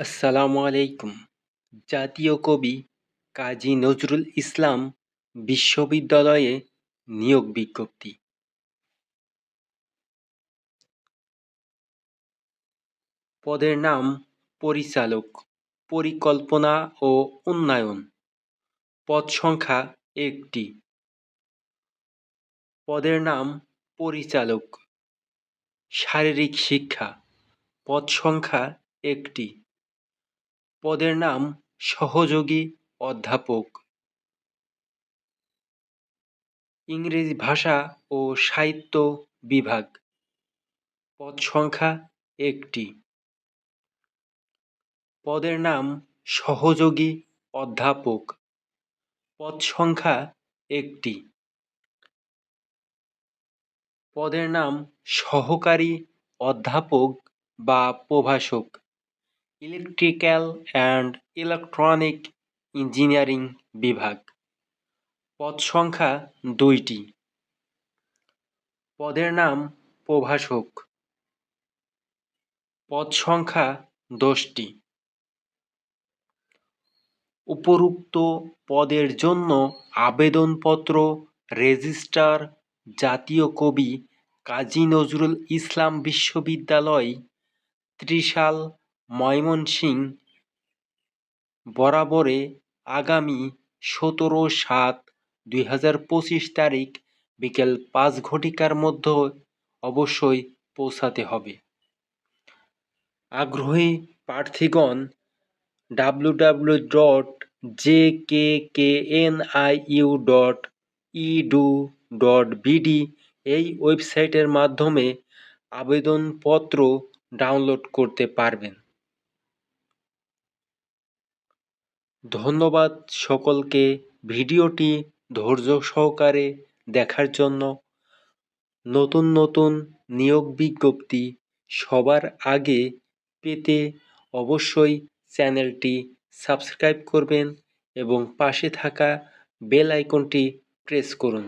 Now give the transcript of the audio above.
আসসালামু আলাইকুম। জাতীয় কবি কাজী নজরুল ইসলাম বিশ্ববিদ্যালয়ে নিয়োগ বিজ্ঞপ্তি। পদের নাম পরিচালক, পরিকল্পনা ও উন্নয়ন। পদ সংখ্যা একটি। পদের নাম পরিচালক, শারীরিক শিক্ষা। পদ সংখ্যা একটি। পদের নাম সহযোগী অধ্যাপক। ইংরেজি ভাষা ও সাহিত্য বিভাগ। পদ সংখ্যা একটি। পদের নাম সহযোগী অধ্যাপক। পদ সংখ্যা একটি। পদের নাম সহকারী অধ্যাপক বা প্রভাষক। ইলেকট্রিক্যাল অ্যান্ড ইলেকট্রনিক ইঞ্জিনিয়ারিং বিভাগ। পদ সংখ্যা দুইটি। পদের নাম প্রভাষক। পদ সংখ্যা দশটি। উপরুক্ত পদের জন্য আবেদনপত্র রেজিস্ট্রার জাতীয় কবি কাজী নজরুল ইসলাম বিশ্ববিদ্যালয়, ত্রিশাল ময়মনসিংহ বরাবরে আগামী সতেরো সাত দুই হাজার পঁচিশ তারিখ বিকেল পাঁচ ঘটিকার মধ্যে অবশ্যই পৌঁছাতে হবে। আগ্রহী প্রার্থীগণ W W dot J K K N I U dot edu dot BD এই ওয়েবসাইটের মাধ্যমে আবেদনপত্র ডাউনলোড করতে পারবেন। ধন্যবাদ সকলকে ভিডিওটি ধৈর্য সহকারে দেখার জন্য। নতুন নতুন নিয়োগ বিজ্ঞপ্তি সবার আগে পেতে অবশ্যই চ্যানেলটি সাবস্ক্রাইব করবেন এবং পাশে থাকা বেল আইকনটি প্রেস করুন।